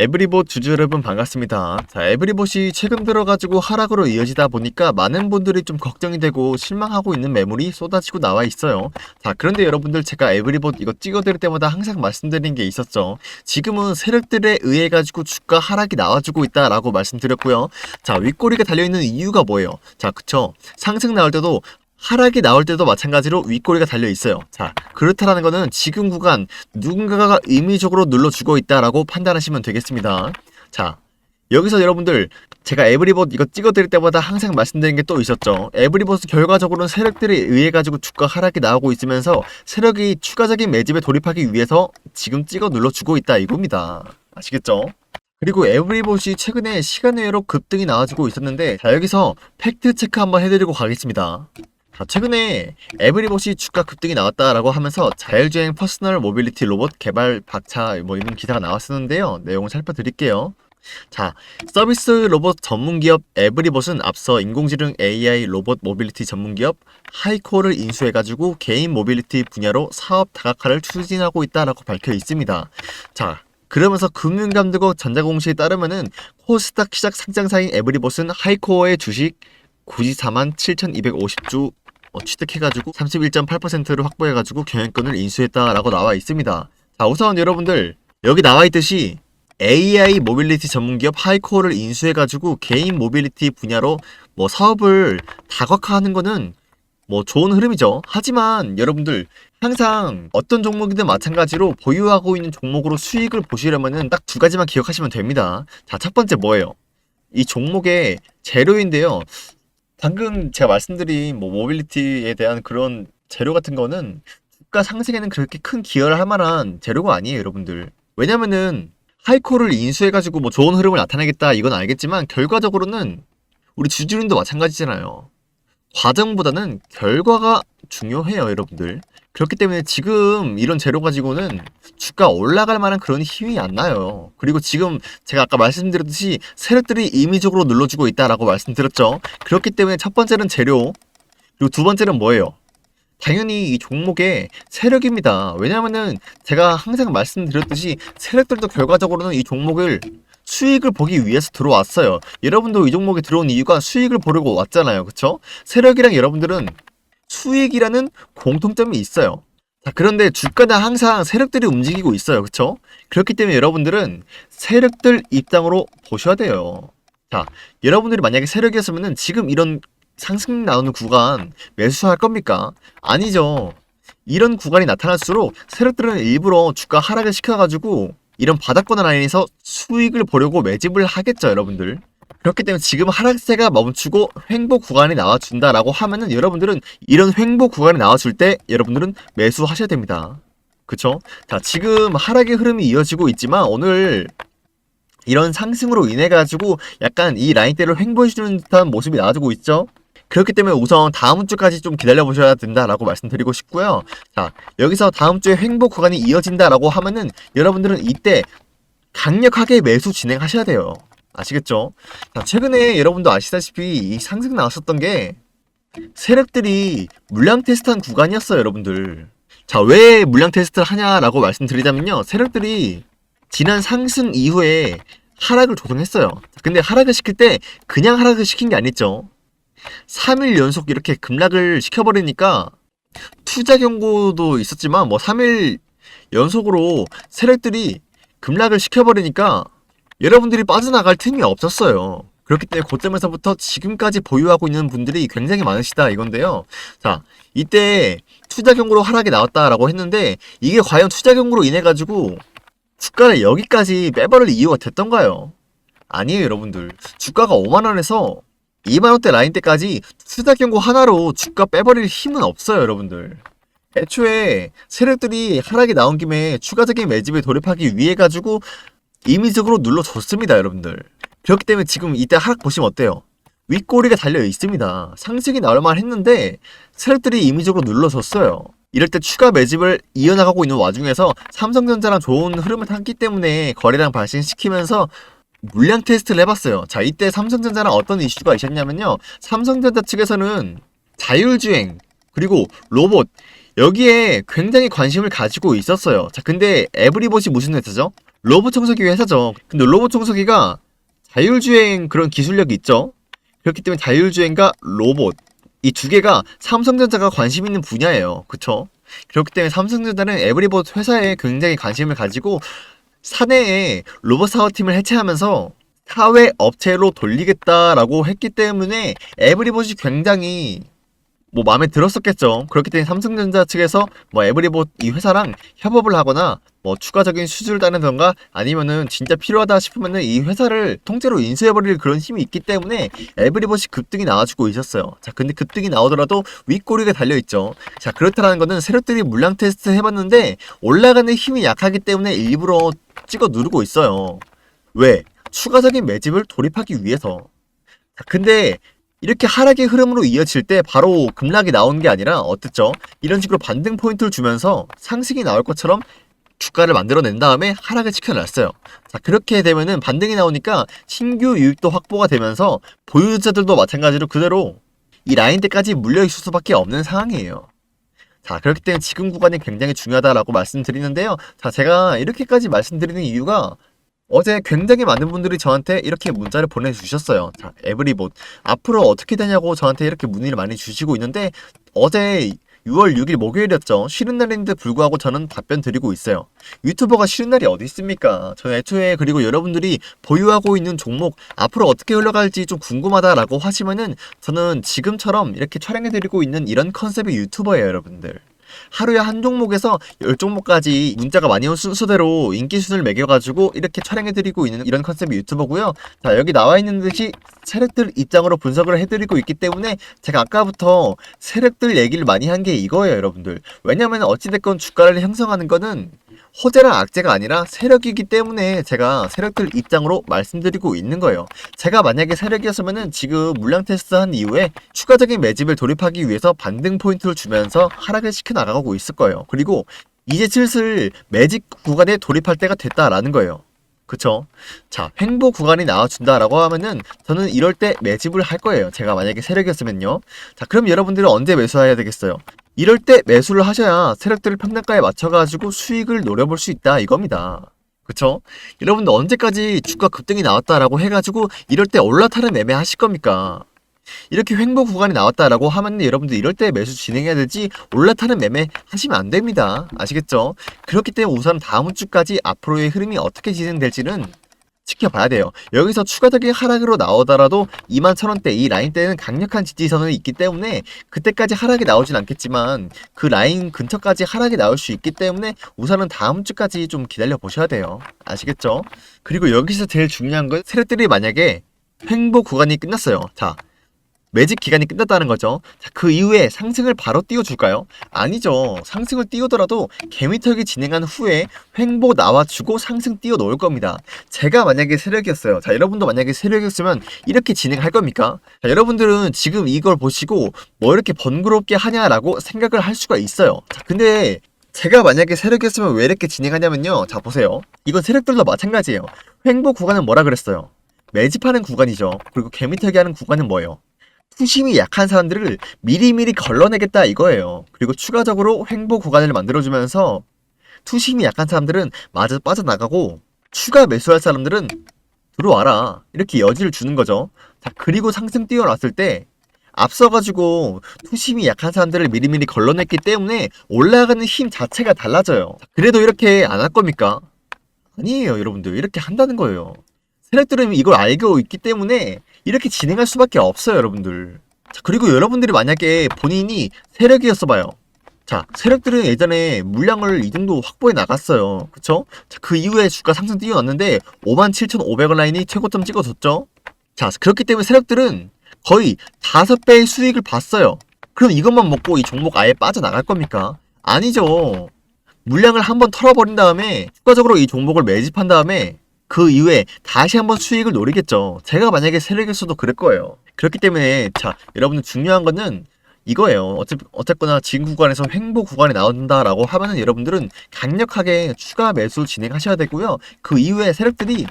에브리봇 주주 여러분 반갑습니다. 자, 에브리봇이 최근 들어가지고 하락으로 이어지다 보니까 많은 분들이 좀 걱정이 되고 실망하고 있는 매물이 쏟아지고 나와 있어요. 자, 그런데 여러분들 제가 에브리봇 이거 찍어드릴 때마다 항상 말씀드린 게 있었죠. 지금은 세력들에 의해 가지고 주가 하락이 나와주고 있다라고 말씀드렸고요. 자, 윗꼬리가 달려있는 이유가 뭐예요? 자, 그쵸. 상승 나올 때도 하락이 나올 때도 마찬가지로 윗꼬리가 달려 있어요. 자, 그렇다라는 거는 지금 구간 누군가가 의미적으로 눌러주고 있다라고 판단하시면 되겠습니다. 자, 여기서 여러분들 제가 에브리봇 이거 찍어드릴 때마다 항상 말씀드린 게 또 있었죠. 에브리봇은 결과적으로는 세력들에 의해 가지고 주가 하락이 나오고 있으면서 세력이 추가적인 매집에 돌입하기 위해서 지금 찍어 눌러주고 있다 이겁니다. 아시겠죠? 그리고 에브리봇이 최근에 시간 외로 급등이 나와주고 있었는데 자 여기서 팩트 체크 한번 해드리고 가겠습니다. 자, 최근에 에브리봇이 주가 급등이 나왔다라고 하면서 자율주행 퍼스널 모빌리티 로봇 개발 박차 뭐 이런 기사가 나왔었는데요. 내용을 살펴드릴게요. 자, 서비스 로봇 전문 기업 에브리봇은 앞서 인공지능 AI 로봇 모빌리티 전문 기업 하이코를 인수해가지고 개인 모빌리티 분야로 사업 다각화를 추진하고 있다라고 밝혀 있습니다. 자, 그러면서 금융감독원 전자공시에 따르면은 코스닥 시작 상장사인 에브리봇은 하이코어의 주식 94만 7,250주 어, 취득해가지고 31.8%를 확보해가지고 경영권을 인수했다라고 나와 있습니다. 자, 우선 여러분들 여기 나와 있듯이 AI 모빌리티 전문기업 하이코어를 인수해가지고 개인 모빌리티 분야로 뭐 사업을 다각화하는 거는 뭐 좋은 흐름이죠. 하지만 여러분들 항상 어떤 종목이든 마찬가지로 보유하고 있는 종목으로 수익을 보시려면은 딱 두 가지만 기억하시면 됩니다. 자, 첫 번째 뭐예요? 이 종목의 재료인데요. 방금 제가 말씀드린 뭐 모빌리티에 대한 그런 재료 같은 거는 주가 상승에는 그렇게 큰 기여를 할 만한 재료가 아니에요, 여러분들. 왜냐면은 하이코를 인수해가지고 뭐 좋은 흐름을 나타내겠다 이건 알겠지만 결과적으로는 우리 주주님도 마찬가지잖아요. 과정보다는 결과가 중요해요, 여러분들. 그렇기 때문에 지금 이런 재료 가지고는 주가 올라갈 만한 그런 힘이 안 나요. 그리고 지금 제가 아까 말씀드렸듯이 세력들이 임의적으로 눌러주고 있다라고 말씀드렸죠. 그렇기 때문에 첫 번째는 재료, 그리고 두 번째는 뭐예요? 당연히 이 종목의 세력입니다. 왜냐면은 제가 항상 말씀드렸듯이 세력들도 결과적으로는 이 종목을 수익을 보기 위해서 들어왔어요. 여러분도 이 종목에 들어온 이유가 수익을 보려고 왔잖아요. 그쵸? 세력이랑 여러분들은 수익이라는 공통점이 있어요. 자, 그런데 주가는 항상 세력들이 움직이고 있어요. 그쵸? 그렇기 때문에 여러분들은 세력들 입장으로 보셔야 돼요. 자, 여러분들이 만약에 세력이었으면은 지금 이런 상승 나오는 구간 매수할 겁니까? 아니죠. 이런 구간이 나타날수록 세력들은 일부러 주가 하락을 시켜가지고 이런 바닥권 라인에서 수익을 보려고 매집을 하겠죠, 여러분들. 그렇기 때문에 지금 하락세가 멈추고 횡보 구간이 나와준다라고 하면은 여러분들은 이런 횡보 구간이 나와줄 때 여러분들은 매수하셔야 됩니다. 그쵸? 자, 지금 하락의 흐름이 이어지고 있지만 오늘 이런 상승으로 인해 가지고 약간 이 라인대를 횡보해주는 듯한 모습이 나와주고 있죠? 그렇기 때문에 우선 다음 주까지 좀 기다려 보셔야 된다라고 말씀드리고 싶고요. 자, 여기서 다음 주에 횡보 구간이 이어진다라고 하면은 여러분들은 이때 강력하게 매수 진행하셔야 돼요. 아시겠죠? 자, 최근에 여러분도 아시다시피 이 상승 나왔었던 게 세력들이 물량 테스트한 구간이었어요, 여러분들. 자, 왜 물량 테스트를 하냐라고 말씀드리자면요. 세력들이 지난 상승 이후에 하락을 조성했어요. 근데 하락을 시킬 때 그냥 하락을 시킨 게 아니죠. 3일 연속 이렇게 급락을 시켜버리니까 투자 경고도 있었지만 뭐 3일 연속으로 세력들이 급락을 시켜버리니까 여러분들이 빠져나갈 틈이 없었어요. 그렇기 때문에 그점에서부터 지금까지 보유하고 있는 분들이 굉장히 많으시다 이건데요. 자, 이때 투자 경고로 하락이 나왔다라고 했는데 이게 과연 투자 경고로 인해 가지고 주가를 여기까지 빼버릴 이유가 됐던가요? 아니에요, 여러분들. 주가가 5만 원에서 2만 원대 라인 때까지 투자 경고 하나로 주가 빼버릴 힘은 없어요, 여러분들. 애초에 세력들이 하락이 나온 김에 추가적인 매집에 돌입하기 위해 가지고 임의적으로 눌러줬습니다, 여러분들. 그렇기 때문에 지금 이때 하락 보시면 어때요? 윗꼬리가 달려 있습니다. 상승이 나올 만 했는데 세력들이 임의적으로 눌러줬어요. 이럴 때 추가 매집을 이어나가고 있는 와중에서 삼성전자랑 좋은 흐름을 탔기 때문에 거래량 발생시키면서 물량 테스트를 해봤어요. 자, 이때 삼성전자랑 어떤 이슈가 있었냐면요. 삼성전자 측에서는 자율주행, 그리고 로봇, 여기에 굉장히 관심을 가지고 있었어요. 자, 근데 에브리봇이 무슨 회사죠? 로봇 청소기 회사죠. 근데 로봇 청소기가 자율주행 그런 기술력이 있죠. 그렇기 때문에 자율주행과 로봇 이 두 개가 삼성전자가 관심 있는 분야예요. 그쵸? 그렇기 때문에 삼성전자는 에브리봇 회사에 굉장히 관심을 가지고 사내에 로봇 사업팀을 해체하면서 사회 업체로 돌리겠다라고 했기 때문에 에브리봇이 굉장히 뭐 마음에 들었었겠죠. 그렇기 때문에 삼성전자 측에서 뭐 에브리봇 이 회사랑 협업을 하거나 뭐 추가적인 수주를 따내던가 아니면은 진짜 필요하다 싶으면은 이 회사를 통째로 인수해버릴 그런 힘이 있기 때문에 에브리봇이 급등이 나와주고 있었어요. 자, 근데 급등이 나오더라도 윗꼬리가 달려있죠. 자, 그렇다라는 거는 세력들이 물량 테스트 해봤는데 올라가는 힘이 약하기 때문에 일부러 찍어 누르고 있어요. 왜? 추가적인 매집을 돌입하기 위해서. 자, 근데 이렇게 하락의 흐름으로 이어질 때 바로 급락이 나오는 게 아니라 어떻죠? 이런 식으로 반등 포인트를 주면서 상승이 나올 것처럼 주가를 만들어낸 다음에 하락을 시켜놨어요. 자, 그렇게 되면은 반등이 나오니까 신규 유입도 확보가 되면서 보유자들도 마찬가지로 그대로 이 라인대까지 물려있을 수밖에 없는 상황이에요. 자, 그렇기 때문에 지금 구간이 굉장히 중요하다라고 말씀드리는데요. 자, 제가 이렇게까지 말씀드리는 이유가 어제 굉장히 많은 분들이 저한테 이렇게 문자를 보내주셨어요. 자, 에브리봇. 앞으로 어떻게 되냐고 저한테 이렇게 문의를 많이 주시고 있는데, 어제 6월 6일 목요일이었죠. 쉬는 날인데 불구하고 저는 답변 드리고 있어요. 유튜버가 쉬는 날이 어디 있습니까? 저는 애초에 그리고 여러분들이 보유하고 있는 종목 앞으로 어떻게 흘러갈지 좀 궁금하다라고 하시면은 저는 지금처럼 이렇게 촬영해드리고 있는 이런 컨셉의 유튜버예요, 여러분들. 하루에 한 종목에서 열 종목까지 문자가 많이 온 순서대로 인기 순을 매겨가지고 이렇게 촬영해드리고 있는 이런 컨셉의 유튜버고요. 자 여기 나와 있는 듯이 세력들 입장으로 분석을 해드리고 있기 때문에 제가 아까부터 세력들 얘기를 많이 한 게 이거예요, 여러분들. 왜냐면 어찌됐건 주가를 형성하는 거는 호재랑 악재가 아니라 세력이기 때문에 제가 세력들 입장으로 말씀드리고 있는 거예요. 제가 만약에 세력이었으면은 지금 물량 테스트 한 이후에 추가적인 매집을 돌입하기 위해서 반등 포인트를 주면서 하락을 시켜 나가고 있을 거예요. 그리고 이제 슬슬 매집 구간에 돌입할 때가 됐다라는 거예요. 그쵸? 자, 횡보 구간이 나와준다라고 하면은 저는 이럴 때 매집을 할 거예요. 제가 만약에 세력이었으면요. 자, 그럼 여러분들은 언제 매수해야 되겠어요? 이럴 때 매수를 하셔야 세력들을 평단가에 맞춰가지고 수익을 노려볼 수 있다 이겁니다. 그쵸? 여러분들 언제까지 주가 급등이 나왔다라고 해가지고 이럴 때 올라타는 매매 하실 겁니까? 이렇게 횡보 구간이 나왔다라고 하면 여러분들 이럴 때 매수 진행해야 되지 올라타는 매매 하시면 안 됩니다. 아시겠죠? 그렇기 때문에 우선 다음 주까지 앞으로의 흐름이 어떻게 진행될지는 지켜봐야 돼요. 여기서 추가적인 하락으로 나오더라도 2만 천원대 이 라인대는 강력한 지지선이 있기 때문에 그때까지 하락이 나오진 않겠지만 그 라인 근처까지 하락이 나올 수 있기 때문에 우선은 다음 주까지 좀 기다려 보셔야 돼요. 아시겠죠? 그리고 여기서 제일 중요한 건 세력들이 만약에 횡보 구간이 끝났어요. 자, 매직 기간이 끝났다는 거죠. 자, 그 이후에 상승을 바로 띄워줄까요? 아니죠. 상승을 띄우더라도 개미털기 진행한 후에 횡보 나와주고 상승 띄워 놓을 겁니다. 제가 만약에 세력이었어요. 자, 여러분도 만약에 세력이었으면 이렇게 진행할 겁니까? 자, 여러분들은 지금 이걸 보시고 뭐 이렇게 번거롭게 하냐라고 생각을 할 수가 있어요. 자, 근데 제가 만약에 세력이었으면 왜 이렇게 진행하냐면요. 자, 보세요. 이건 세력들도 마찬가지예요. 횡보 구간은 뭐라 그랬어요? 매집하는 구간이죠. 그리고 개미털기 하는 구간은 뭐예요? 투심이 약한 사람들을 미리미리 걸러내겠다 이거예요. 그리고 추가적으로 횡보 구간을 만들어주면서 투심이 약한 사람들은 마저 빠져나가고 추가 매수할 사람들은 들어와라. 이렇게 여지를 주는 거죠. 자, 그리고 상승 뛰어났을 때 앞서가지고 투심이 약한 사람들을 미리미리 걸러냈기 때문에 올라가는 힘 자체가 달라져요. 그래도 이렇게 안 할 겁니까? 아니에요, 여러분들. 이렇게 한다는 거예요. 세력들은 이걸 알고 있기 때문에 이렇게 진행할 수밖에 없어요, 여러분들. 자, 그리고 여러분들이 만약에 본인이 세력이었어 봐요. 자, 세력들은 예전에 물량을 이 정도 확보해 나갔어요. 그쵸? 자, 그 이후에 주가 상승 뛰어났는데 57,500원 라인이 최고점 찍어줬죠? 자, 그렇기 때문에 세력들은 거의 5배의 수익을 봤어요. 그럼 이것만 먹고 이 종목 아예 빠져나갈 겁니까? 아니죠. 물량을 한번 털어버린 다음에 추가적으로 이 종목을 매집한 다음에 그 이후에 다시 한번 수익을 노리겠죠. 제가 만약에 세력이었어도 그럴 거예요. 그렇기 때문에 자 여러분들 중요한 거는 이거예요. 어째, 어쨌거나 지금 구간에서 횡보 구간이 나온다라고 하면은 여러분들은 강력하게 추가 매수 진행하셔야 되고요. 그 이후에 세력들이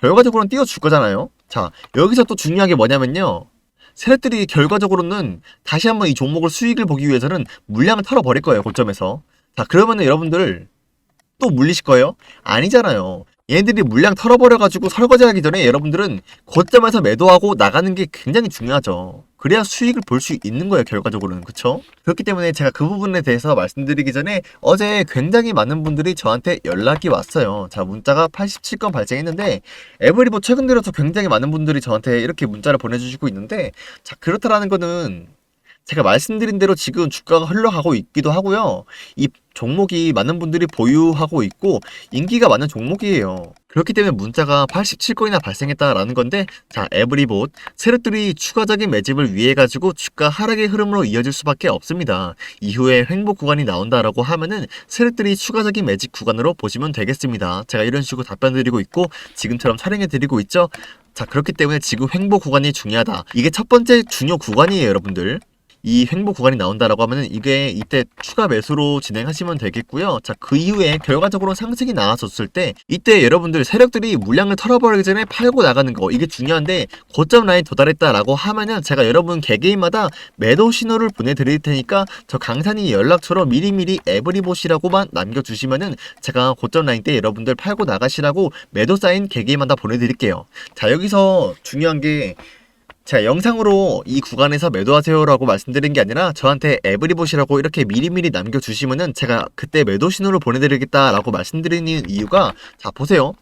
결과적으로는 띄워줄 거잖아요. 자 여기서 또 중요한 게 뭐냐면요. 세력들이 결과적으로는 다시 한번 이 종목을 수익을 보기 위해서는 물량을 털어버릴 거예요. 고점에서. 자 그러면은 여러분들 또 물리실 거예요? 아니잖아요. 얘네들이 물량 털어버려가지고 설거지하기 전에 여러분들은 고점에서 매도하고 나가는 게 굉장히 중요하죠. 그래야 수익을 볼 수 있는 거예요, 결과적으로는. 그쵸? 그렇기 때문에 제가 그 부분에 대해서 말씀드리기 전에 어제 굉장히 많은 분들이 저한테 연락이 왔어요. 자, 문자가 87건 발생했는데, 에브리보 최근 들어서 굉장히 많은 분들이 저한테 이렇게 문자를 보내주시고 있는데, 자, 그렇다라는 거는 제가 말씀드린 대로 지금 주가가 흘러가고 있기도 하고요. 이 종목이 많은 분들이 보유하고 있고 인기가 많은 종목이에요. 그렇기 때문에 문자가 87건이나 발생했다라는 건데 자 에브리봇 세력들이 추가적인 매집을 위해 가지고 주가 하락의 흐름으로 이어질 수밖에 없습니다. 이후에 횡보 구간이 나온다라고 하면은 세력들이 추가적인 매집 구간으로 보시면 되겠습니다. 제가 이런 식으로 답변 드리고 있고 지금처럼 촬영해 드리고 있죠. 자 그렇기 때문에 지금 횡보 구간이 중요하다. 이게 첫 번째 중요 구간이에요 여러분들. 이 횡보 구간이 나온다라고 하면은 이게 이때 추가 매수로 진행하시면 되겠고요. 자, 그 이후에 결과적으로 상승이 나왔었을 때 이때 여러분들 세력들이 물량을 털어버리기 전에 팔고 나가는 거 이게 중요한데 고점 라인 도달했다라고 하면은 제가 여러분 개개인마다 매도 신호를 보내드릴 테니까 저 강산이 연락처로 미리미리 에브리봇이라고만 남겨주시면은 제가 고점 라인 때 여러분들 팔고 나가시라고 매도 사인 개개인마다 보내드릴게요. 자, 여기서 중요한 게 제가 영상으로 이 구간에서 매도하세요라고 말씀드린 게 아니라 저한테 에브리봇이라고 이렇게 미리미리 남겨주시면은 제가 그때 매도 신호를 보내드리겠다라고 말씀드리는 이유가 자 보세요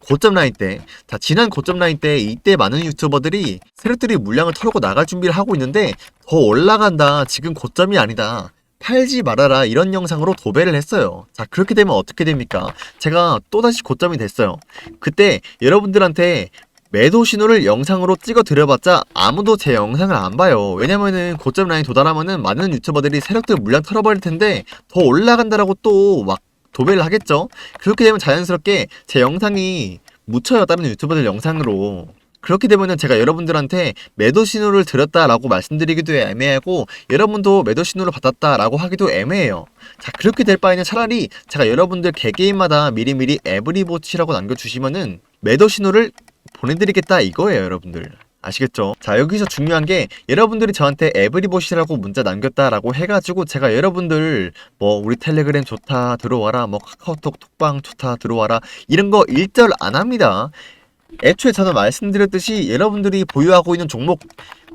고점 라인 때, 자 지난 고점 라인 때 이때 많은 유튜버들이 세력들이 물량을 털고 나갈 준비를 하고 있는데 더 올라간다 지금 고점이 아니다 팔지 말아라 이런 영상으로 도배를 했어요. 자 그렇게 되면 어떻게 됩니까? 제가 또다시 고점이 됐어요. 그때 여러분들한테 매도 신호를 영상으로 찍어 드려봤자 아무도 제 영상을 안 봐요. 왜냐면은 고점 라인 도달하면은 많은 유튜버들이 세력들 물량 털어버릴 텐데 더 올라간다라고 또 막 도배를 하겠죠. 그렇게 되면 자연스럽게 제 영상이 묻혀요. 다른 유튜버들 영상으로. 그렇게 되면은 제가 여러분들한테 매도 신호를 드렸다라고 말씀드리기도 애매하고 여러분도 매도 신호를 받았다라고 하기도 애매해요. 자 그렇게 될 바에는 차라리 제가 여러분들 개개인마다 미리미리 에브리보치라고 남겨주시면은 매도 신호를 보내드리겠다 이거예요 여러분들. 아시겠죠? 자 여기서 중요한 게 여러분들이 저한테 에브리봇이라고 문자 남겼다라고 해가지고 제가 여러분들 뭐 우리 텔레그램 좋다 들어와라 뭐 카카오톡 톡방 좋다 들어와라 이런 거 일절 안 합니다. 애초에 저는 말씀드렸듯이 여러분들이 보유하고 있는 종목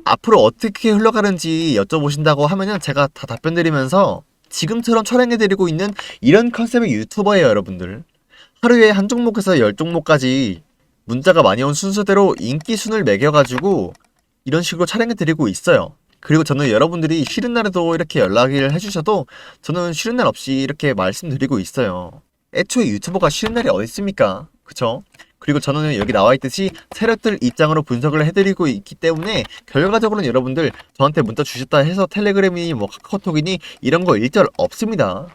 앞으로 어떻게 흘러가는지 여쭤보신다고 하면은 제가 다 답변 드리면서 지금처럼 촬영해드리고 있는 이런 컨셉의 유튜버예요 여러분들. 하루에 한 종목에서 열 종목까지 문자가 많이 온 순서대로 인기 순을 매겨가지고 이런 식으로 촬영해 드리고 있어요. 그리고 저는 여러분들이 쉬는 날에도 이렇게 연락을 해주셔도 저는 쉬는 날 없이 이렇게 말씀드리고 있어요. 애초에 유튜버가 쉬는 날이 어디 있습니까? 그쵸? 그리고 저는 여기 나와 있듯이 세력들 입장으로 분석을 해드리고 있기 때문에 결과적으로는 여러분들 저한테 문자 주셨다 해서 텔레그램이니 뭐 카카오톡이니 이런 거 일절 없습니다.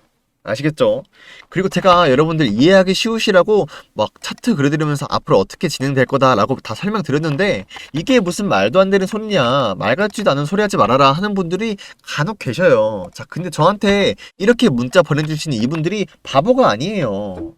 아시겠죠? 그리고 제가 여러분들 이해하기 쉬우시라고 막 차트 그려드리면서 앞으로 어떻게 진행될 거다라고 다 설명드렸는데 이게 무슨 말도 안 되는 소리냐 말 같지도 않은 소리 하지 말아라 하는 분들이 간혹 계셔요. 자, 근데 저한테 이렇게 문자 보내주신 이분들이 바보가 아니에요.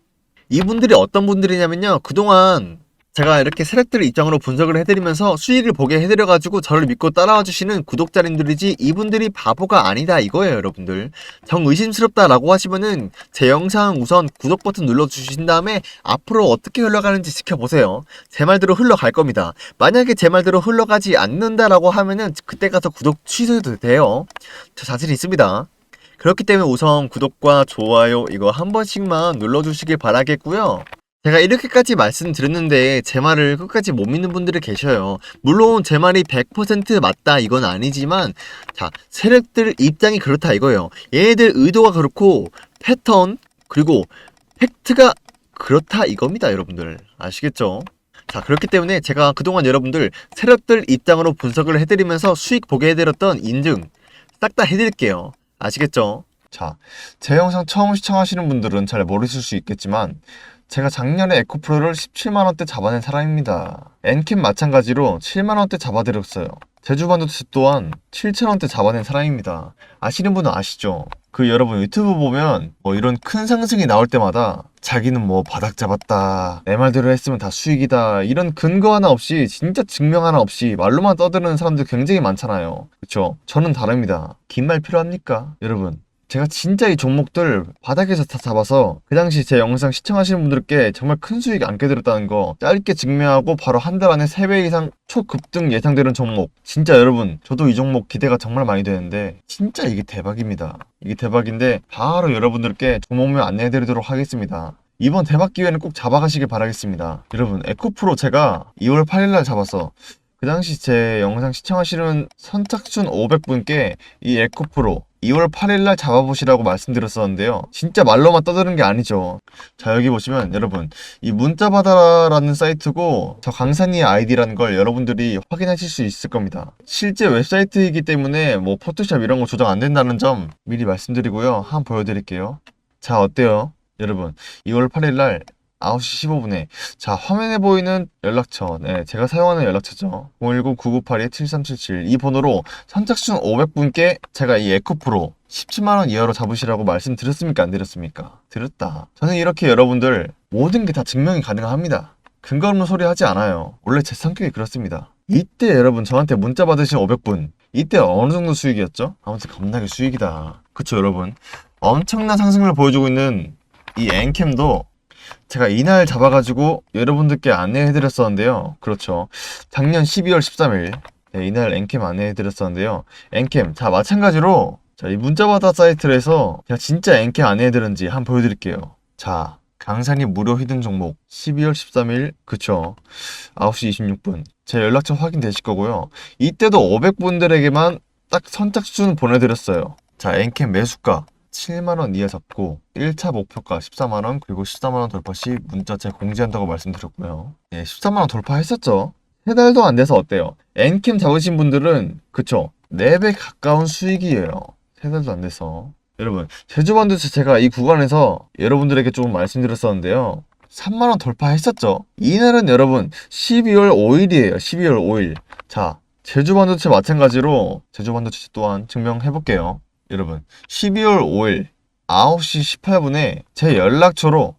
이분들이 어떤 분들이냐면요. 그동안 제가 이렇게 세력들 입장으로 분석을 해드리면서 수익을 보게 해드려가지고 저를 믿고 따라와 주시는 구독자님들이지 이분들이 바보가 아니다 이거예요 여러분들. 정 의심스럽다라고 하시면은 제 영상 우선 구독 버튼 눌러주신 다음에 앞으로 어떻게 흘러가는지 지켜보세요. 제 말대로 흘러갈 겁니다. 만약에 제 말대로 흘러가지 않는다라고 하면은 그때 가서 구독 취소해도 돼요. 저 자신 있습니다. 그렇기 때문에 우선 구독과 좋아요 이거 한 번씩만 눌러주시길 바라겠고요 제가 이렇게까지 말씀드렸는데 제 말을 끝까지 못 믿는 분들이 계셔요. 물론 제 말이 100% 맞다 이건 아니지만 자 세력들 입장이 그렇다 이거예요. 얘네들 의도가 그렇고 패턴 그리고 팩트가 그렇다 이겁니다 여러분들 아시겠죠? 자 그렇기 때문에 제가 그동안 여러분들 세력들 입장으로 분석을 해드리면서 수익 보게 해드렸던 인증 싹 다 해드릴게요. 아시겠죠? 자, 제 영상 처음 시청하시는 분들은 잘 모르실 수 있겠지만 제가 작년에 에코프로를 17만원대 잡아낸 사람입니다. 엔캠 마찬가지로 7만원대 잡아드렸어요. 제주반도체 또한 7천원대 잡아낸 사람입니다. 아시는 분은 아시죠? 그 여러분 유튜브 보면 뭐 이런 큰 상승이 나올 때마다 자기는 뭐 바닥 잡았다 내 말대로 했으면 다 수익이다 이런 근거 하나 없이 진짜 증명 하나 없이 말로만 떠드는 사람들 굉장히 많잖아요 그쵸? 저는 다릅니다 긴 말 필요합니까? 여러분 제가 진짜 이 종목들 바닥에서 다 잡아서 그 당시 제 영상 시청하시는 분들께 정말 큰 수익 안게 드렸다는 거 짧게 증명하고 바로 한 달 안에 3배 이상 초급등 예상되는 종목. 진짜 여러분 저도 이 종목 기대가 정말 많이 되는데 진짜 이게 대박입니다. 이게 대박인데 바로 여러분들께 종목명 안내해 드리도록 하겠습니다. 이번 대박 기회는 꼭 잡아가시길 바라겠습니다. 여러분 에코프로 제가 2월 8일날 잡아서 그 당시 제 영상 시청하시는 선착순 500분께 이 에코프로 2월 8일날 잡아보시라고 말씀드렸었는데요. 진짜 말로만 떠드는 게 아니죠. 자, 여기 보시면 여러분, 이 문자받아라는 사이트고 저 강산이의 아이디라는 걸 여러분들이 확인하실 수 있을 겁니다. 실제 웹사이트이기 때문에 뭐 포토샵 이런 거 조정 안 된다는 점 미리 말씀드리고요. 한번 보여드릴게요. 자, 어때요? 여러분, 2월 8일날 9시 15분에. 자 화면에 보이는 연락처. 네 제가 사용하는 연락처죠. 010-9982-7377 이 번호로 선착순 500분께 제가 이 에코프로 17만원 이하로 잡으시라고 말씀드렸습니까? 안 드렸습니까? 드렸다. 저는 이렇게 여러분들 모든 게 다 증명이 가능합니다. 근거 없는 소리 하지 않아요. 원래 제 성격이 그렇습니다. 이때 여러분 저한테 문자 받으신 500분 이때 어느 정도 수익이었죠? 아무튼 겁나게 수익이다. 그쵸 여러분? 엄청난 상승을 보여주고 있는 이 엔캠도 제가 이날 잡아가지고 여러분들께 안내해드렸었는데요. 그렇죠. 작년 12월 13일 네, 이날 엔캠 안내해드렸었는데요. 엔캠 자 마찬가지로 자, 이 문자바다 사이트에서 제가 진짜 엔캠 안내해드렸는지 한번 보여드릴게요. 자 강산이 무료 히든 종목 12월 13일 그쵸 9시 26분 제 연락처 확인되실 거고요. 이때도 500분들에게만 딱 선착순 보내드렸어요. 자 엔캠 매수가 7만원 이하 잡고 1차 목표가 14만원 그리고 14만원 돌파 시 문자 제가 공지한다고 말씀드렸고요. 예, 14만원 돌파했었죠? 3달도 안 돼서 어때요? 엔캠 잡으신 분들은 그쵸? 4배 가까운 수익이에요. 3달도 안 돼서. 여러분 제주반도에서 제가 이 구간에서 여러분들에게 조금 말씀드렸었는데요. 3만원 돌파했었죠? 이날은 여러분 12월 5일이에요 12월 5일. 자 제주반도체 마찬가지로 제주반도체 또한 증명해볼게요 여러분 12월 5일 9시 18분에 제 연락처로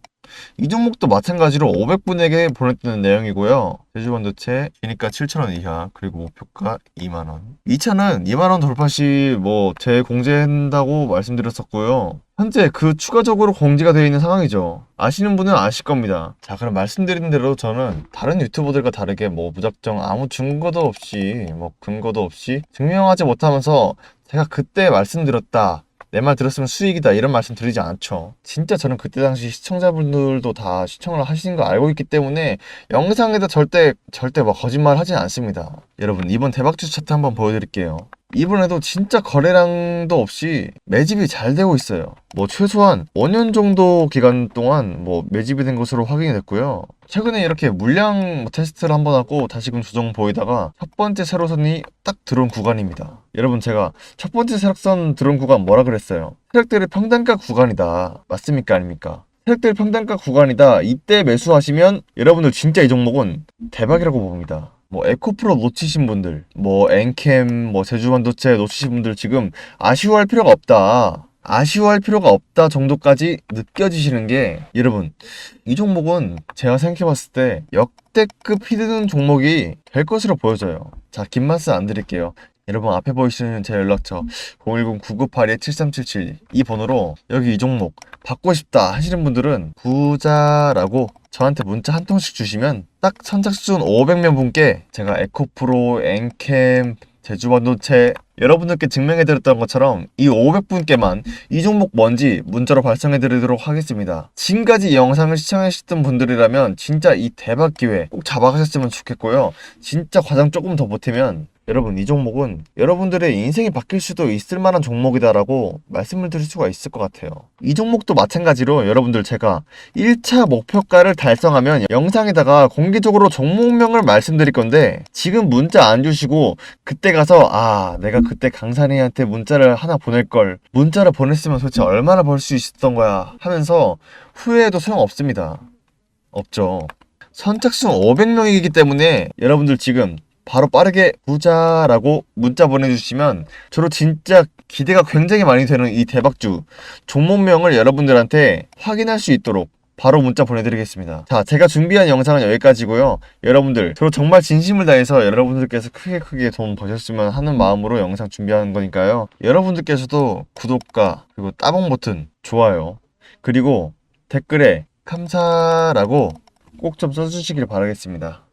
이 종목도 마찬가지로 500분에게 보냈던 내용이고요. 제주반도체 기니까 7,000원 이하 그리고 목표가 2만원 2차는 2만원 돌파 시 뭐 재공제한다고 말씀드렸었고요. 현재 그 추가적으로 공지가 되어 있는 상황이죠. 아시는 분은 아실 겁니다. 자 그럼 말씀드린 대로 저는 다른 유튜버들과 다르게 뭐 무작정 아무 증거도 없이 뭐 근거도 없이 증명하지 못하면서 제가 그때 말씀드렸다. 내 말 들었으면 수익이다 이런 말씀 드리지 않죠. 진짜 저는 그때 당시 시청자분들도 다 시청을 하시는 거 알고 있기 때문에 영상에다 절대 절대 뭐 거짓말 하진 않습니다. 여러분 이번 대박주 차트 한번 보여드릴게요. 이번에도 진짜 거래량도 없이 매집이 잘 되고 있어요. 뭐 최소한 5년 정도 기간 동안 뭐 매집이 된 것으로 확인이 됐고요. 최근에 이렇게 물량 뭐 테스트를 한번 하고 다시금 조정 보이다가 첫 번째 세로선이 딱 들어온 구간입니다. 여러분 제가 첫 번째 세력선 들어온 구간 뭐라 그랬어요? 세력들의 평단가 구간이다. 맞습니까? 아닙니까? 세력들 평단가 구간이다. 이때 매수하시면 여러분들 진짜 이 종목은 대박이라고 봅니다. 뭐 에코프로 놓치신 분들, 뭐 엔캠, 뭐 제주반도체 놓치신 분들 지금 아쉬워할 필요가 없다. 아쉬워할 필요가 없다 정도까지 느껴지시는 게 여러분 이 종목은 제가 생각해봤을 때 역대급 히든 종목이 될 것으로 보여져요. 자, 긴 말씀 안 드릴게요. 여러분 앞에 보이시는 제 연락처 010-9982-7377 이 번호로 여기 이 종목 받고 싶다 하시는 분들은 부자라고 저한테 문자 한 통씩 주시면 딱 선착순 500명 분께 제가 에코프로, 엔캠, 제주반도체 여러분들께 증명해드렸던 것처럼 이 500분께만 이 종목 뭔지 문자로 발송해드리도록 하겠습니다. 지금까지 이 영상을 시청하셨던 분들이라면 진짜 이 대박 기회 꼭 잡아가셨으면 좋겠고요. 진짜 과정 조금 더 보태면 여러분 이 종목은 여러분들의 인생이 바뀔 수도 있을 만한 종목이다라고 말씀을 드릴 수가 있을 것 같아요. 이 종목도 마찬가지로 여러분들 제가 1차 목표가를 달성하면 영상에다가 공개적으로 종목명을 말씀드릴 건데 지금 문자 안 주시고 그때 가서 아 내가 그때 강산이한테 문자를 하나 보낼 걸 문자를 보냈으면 도대체 얼마나 벌 수 있었던 거야 하면서 후회해도 소용없습니다. 없죠. 선착순 500명이기 때문에 여러분들 지금 바로 빠르게 부자라고 문자 보내주시면 저로 진짜 기대가 굉장히 많이 되는 이 대박주 종목명을 여러분들한테 확인할 수 있도록 바로 문자 보내드리겠습니다. 자, 제가 준비한 영상은 여기까지고요. 여러분들, 저 정말 진심을 다해서 여러분들께서 크게 크게 돈 버셨으면 하는 마음으로 영상 준비하는 거니까요. 여러분들께서도 구독과 그리고 따봉 버튼, 좋아요, 그리고 댓글에 감사라고 꼭 좀 써주시길 바라겠습니다.